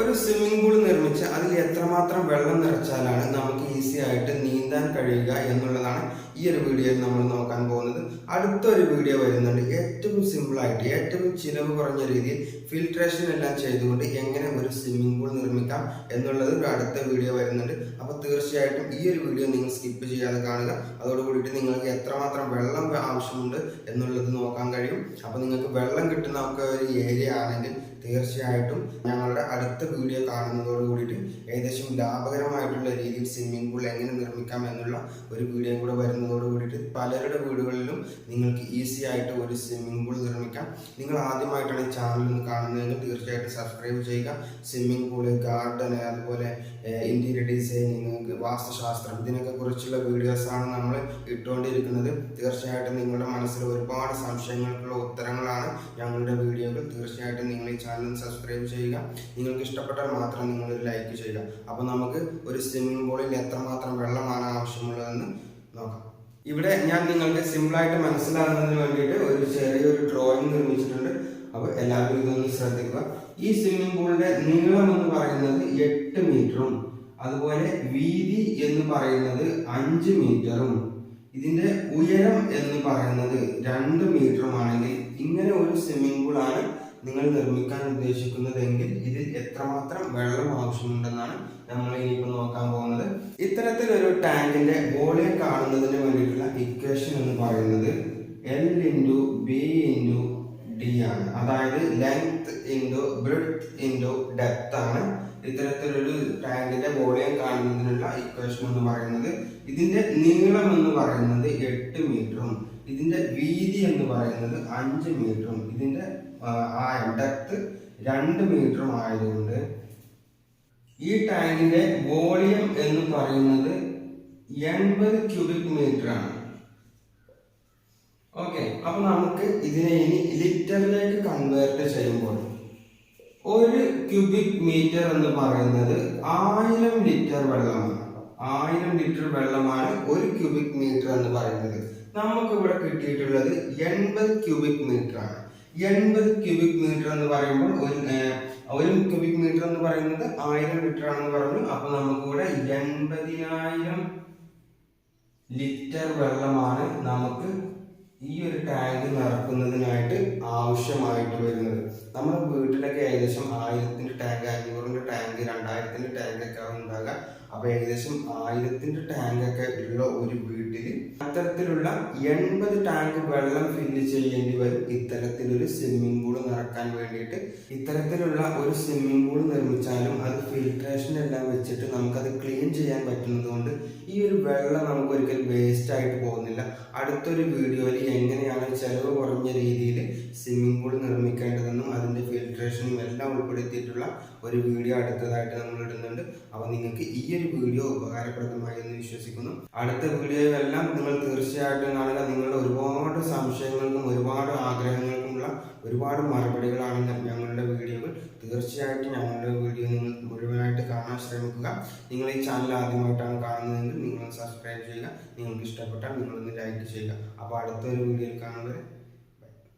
ഒരു swimming pool നിർമ്മിച്ച് അതിൽ എത്രമാത്രം വെള്ളം നിറച്ചാലാണ് നമുക്ക് ഈസി ആയിട്ട് നീന്താൻ കഴിയുക എന്നുള്ളതാണ് ഈ ഒരു വീഡിയോയിൽ നമ്മൾ നോക്കാൻ പോകുന്നത്. അടുത്തൊരു വീഡിയോ വരുന്നുണ്ട്. ഏറ്റവും സിമ്പിളായിട്ട് ഏറ്റവും ചിലവ് കുറഞ്ഞ രീതിയിൽ ഫിൽട്രേഷൻ എല്ലാം ചെയ്തുകൊണ്ട് എങ്ങനെ ഒരു സ്വിമ്മിംഗ് പൂൾ നിർമ്മിക്കാം എന്നുള്ളത് ഒരു അടുത്ത വീഡിയോ വരുന്നുണ്ട്. അപ്പോൾ തീർച്ചയായിട്ടും ഈ ഒരു വീഡിയോ നിങ്ങൾ സ്കിപ്പ് ചെയ്യാതെ കാണുക. അതോടുകൂടിയിട്ട് നിങ്ങൾക്ക് എത്രമാത്രം വെള്ളം ആവശ്യമുണ്ട് എന്നുള്ളത് നോക്കാൻ കഴിയും. അപ്പോൾ നിങ്ങൾക്ക് വെള്ളം കിട്ടുന്ന ഒരു ഏരിയ ആണെങ്കിൽ തീർച്ചയായിട്ടും ഞങ്ങളുടെ അടുത്ത വീഡിയോ കാണുന്നതോട് കൂടിയിട്ട് ഏകദേശം ലാഭകരമായിട്ടുള്ള രീതിയിൽ സ്വിമ്മിംഗ് പൂൾ എങ്ങനെ നിർമ്മിക്കാം എന്നുള്ള ഒരു വീഡിയോ കൂടെ വരുന്നതോട് കൂടിയിട്ട് പലരുടെ വീടുകളിലും നിങ്ങൾക്ക് ഈസി ആയിട്ട് ഒരു സ്വിമ്മിംഗ് പൂൾ നിർമ്മിക്കാം. നിങ്ങൾ ആദ്യമായിട്ടാണ് ഈ ചാനൽ കാണുന്നതെങ്കിൽ തീർച്ചയായിട്ടും സബ്സ്ക്രൈബ് ചെയ്യുക. സ്വിമ്മിംഗ് പൂൾ ഗാർഡൻ അതുപോലെ ഇന്റീരിയർ ഡിസൈനിങ് വാസ്തുശാസ്ത്രം ഇതിനൊക്കെ കുറിച്ചുള്ള വീഡിയോസാണ് നമ്മൾ ഇട്ടുകൊണ്ടിരിക്കുന്നത്. തീർച്ചയായിട്ടും നിങ്ങളുടെ മനസ്സിൽ ഒരുപാട് സംശയങ്ങൾക്കുള്ള ഉത്തരങ്ങളാണ് ഞങ്ങളുടെ വീഡിയോകൾ തീർച്ചയായിട്ടും നിങ്ങൾ ഈ ചാനൽ സബ്സ്ക്രൈബ് ചെയ്യുക. നിങ്ങൾക്ക് ഇഷ്ടപ്പെട്ടാൽ മാത്രം നിങ്ങൾ ലൈക്ക് ചെയ്യുക. അപ്പോൾ നമുക്ക് ഒരു സ്വിമ്മിംഗ് പൂളിൽ എത്രമാത്രം വെള്ളമാണ് ആവശ്യമുള്ളതെന്ന് നോക്കാം. ഇവിടെ ഞാൻ നിങ്ങൾക്ക് സിമ്പിളായിട്ട് മനസ്സിലാകുന്നതിന് വേണ്ടിയിട്ട് ഒരു ചെറിയൊരു ഡ്രോയിങ് നിർമ്മിച്ചിട്ടുണ്ട്. അപ്പോൾ എല്ലാവരും ഇതൊന്ന് ശ്രദ്ധിക്കുക. ഈ സ്വിമ്മിംഗ് പൂളിന്റെ നീളം എന്ന് പറയുന്നത് എട്ട് മീറ്ററും അതുപോലെ വീതി എന്ന് പറയുന്നത് അഞ്ച് മീറ്ററും ഇതിന്റെ ഉയരം എന്ന് പറയുന്നത് രണ്ട് മീറ്ററുമാണെങ്കിൽ ഇങ്ങനെ ഒരു സ്വിമ്മിംഗ് പൂളാണ് നിങ്ങൾ നിർമ്മിക്കാൻ ഉദ്ദേശിക്കുന്നതെങ്കിൽ വെള്ളം ആവശ്യമുണ്ടെന്നാണ് നമ്മൾ ഇനിയിപ്പോൾ നോക്കാൻ പോകുന്നത്. ഇത്തരത്തിലൊരു ടാങ്കിന്റെ വോളിയം കാണുന്നതിന് വേണ്ടിയിട്ടുള്ള ഇക്വേഷൻ എന്ന് പറയുന്നത് L into B into D ആണ്. അതായത് length into breadth into depth ആണ് ഇത്തരത്തിലൊരു ടാങ്കിന്റെ വോളിയം കാണുന്നതിനുള്ള ഇക്വേഷൻ എന്ന് പറയുന്നത്. ഇതിന്റെ നീളം എന്ന് പറയുന്നത് എട്ട് മീറ്ററും ഇതിന്റെ വീതി എന്ന് പറയുന്നത് അഞ്ച് മീറ്ററും ഇതിന്റെ ആ, ഡെപ്ത് രണ്ട് മീറ്ററും ആയതുകൊണ്ട് ഈ ടാങ്കിന്റെ വോളിയം എന്ന് പറയുന്നത് എൺപത് ക്യൂബിക് മീറ്റർ ആണ് ഓക്കെ അപ്പൊ നമുക്ക് ഇതിനെ ഇനി ലിറ്ററിലേക്ക് കൺവേർട്ട് ചെയ്യുമ്പോൾ ഒരു ക്യൂബിക് മീറ്റർ എന്ന് പറയുന്നത് ആയിരം ലിറ്റർ വെള്ളമാണ്. ആയിരം ലിറ്റർ വെള്ളമാണ് ഒരു ക്യൂബിക് മീറ്റർ എന്ന് പറയുന്നത്. നമുക്ക് ഇവിടെ കിട്ടിയിട്ടുള്ളത് എൺപത് ക്യൂബിക് മീറ്റർ ആണ് എൺപത് ക്യൂബിക് മീറ്റർ എന്ന് പറയുമ്പോൾ ഒരു ഒരു ക്യൂബിക് മീറ്റർ എന്ന് പറയുന്നത് ആയിരം ലിറ്റർ ആണെന്ന് പറഞ്ഞു. അപ്പൊ നമുക്കിവിടെ എൺപതിനായിരം ലിറ്റർ വെള്ളമാണ് നമുക്ക് ഈ ഒരു ടാങ്ക് നിറക്കുന്നതിനായിട്ട് ആവശ്യമായിട്ട് വരുന്നത്. നമ്മുടെ വീട്ടിലൊക്കെ ഏകദേശം ആയിരത്തിന്റെ ടാങ്ക് അഞ്ഞൂറിന്റെ ടാങ്ക് രണ്ടായിരത്തിന്റെ ടാങ്ക് ഒക്കെ ആവും ഉണ്ടാകുക അപ്പൊ ഏകദേശം ആയിരത്തിന്റെ ടാങ്ക് ഒക്കെ ഉള്ള ഒരു വീട്ടിൽ അത്തരത്തിലുള്ള എൺപത് ടാങ്ക് വെള്ളം ഫില്ല് ചെയ്യേണ്ടി വരും. ഇത്തരത്തിലൊരു സ്വിമ്മിംഗ് പൂൾ നിറക്കാൻ വേണ്ടിയിട്ട്. ഇത്തരത്തിലുള്ള ഒരു സ്വിമ്മിംഗ് പൂൾ നിർമ്മിച്ചാലും അത് ഫിൽട്രേഷൻ എല്ലാം വെച്ചിട്ട് നമുക്കത് ക്ലീൻ ചെയ്യാൻ പറ്റുന്നതുകൊണ്ട് ഈ ഒരു വെള്ളം നമുക്ക് ഒരിക്കലും വേസ്റ്റ് ആയിട്ട് പോകുന്നില്ല. അടുത്തൊരു വീഡിയോയിൽ എങ്ങനെയാണ് ചെലവ് കുറഞ്ഞ രീതിയിൽ സ്വിമ്മിംഗ് പൂൾ നിർമ്മിക്കേണ്ടതെന്നും ഫിൽട്രേഷനും ഉൾപ്പെടുത്തിയിട്ടുള്ള ഒരു വീഡിയോ അടുത്തതായിട്ട് നമ്മൾ ഇടുന്നുണ്ട്. അപ്പോൾ നിങ്ങൾക്ക് ഈ ഒരു വീഡിയോ ഉപകാരപ്രദമായി എന്ന് വിശ്വസിക്കുന്നു. അടുത്ത വീഡിയോയിലെല്ലാം നിങ്ങൾ തീർച്ചയായിട്ടും കാണുക. നിങ്ങളുടെ ഒരുപാട് സംശയങ്ങൾക്കും ഒരുപാട് ആഗ്രഹങ്ങൾക്കുമുള്ള ഒരുപാട് മറുപടികളാണ് ഞങ്ങളുടെ വീഡിയോകൾ. തീർച്ചയായിട്ടും ഞങ്ങളുടെ വീഡിയോ നിങ്ങൾ മുഴുവനായിട്ട് കാണാൻ ശ്രമിക്കുക. നിങ്ങൾ ഈ ചാനൽ ആദ്യമായിട്ടാണ് കാണുന്നതെങ്കിൽ നിങ്ങൾ സബ്സ്ക്രൈബ് ചെയ്യുക. നിങ്ങൾക്ക് ഇഷ്ടപ്പെട്ടാൽ നിങ്ങളൊന്ന് ലൈക്ക് ചെയ്യുക. അപ്പോൾ അടുത്തൊരു വീഡിയോയിൽ കാണുന്നത്